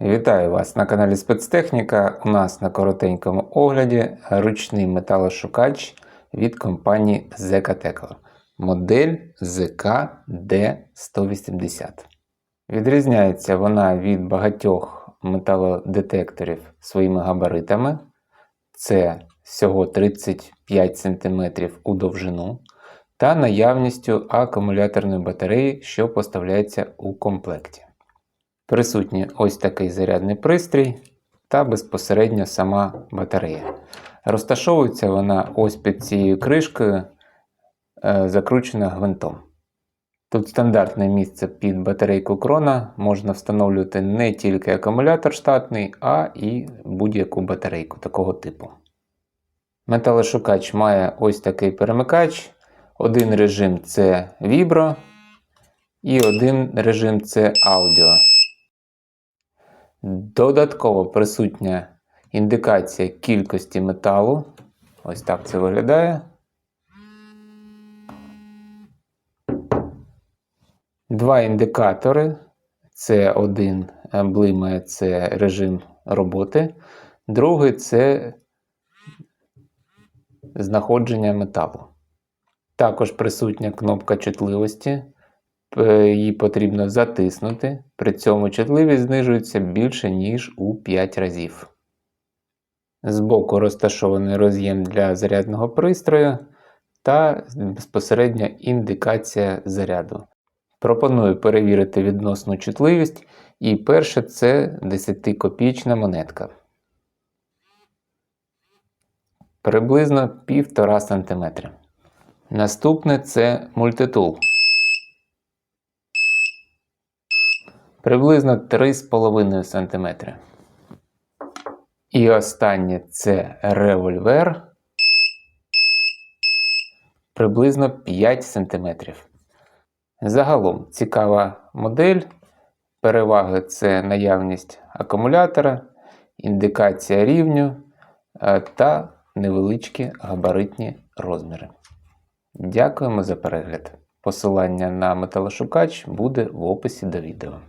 Вітаю вас на каналі Спецтехніка. У нас на коротенькому огляді ручний металошукач від компанії Zecatecla. Модель ZK-D180. Відрізняється вона від багатьох металодетекторів своїми габаритами. Це всього 35 см у довжину та наявністю акумуляторної батареї, що поставляється у комплекті. Присутній ось такий зарядний пристрій та безпосередньо сама батарея. Розташовується вона ось під цією кришкою, е, закручена гвинтом. Тут стандартне місце під батарейку крона, можна встановлювати не тільки акумулятор штатний, а і будь-яку батарейку такого типу. Металошукач має ось такий перемикач. Один режим це вібро, і один режим це аудіо. Додатково присутня індикація кількості металу. Ось так це виглядає. Два індикатори. Це один блимає це режим роботи, другий це знаходження металу. Також присутня кнопка чутливості. Її потрібно затиснути, при цьому чутливість знижується більше, ніж у 5 разів. Збоку розташований роз'єм для зарядного пристрою та безпосередня індикація заряду. Пропоную перевірити відносну чутливість, і перше це 10-копійчна монетка. Приблизно 1,5 см. Наступне це мультитул. Приблизно 3,5 см. І останнє це револьвер. Приблизно 5 см. Загалом цікава модель. Переваги це наявність акумулятора, індикація рівню е, та невеличкі габаритні розміри. Дякуємо за перегляд. Посилання на металошукач буде в описі до відео.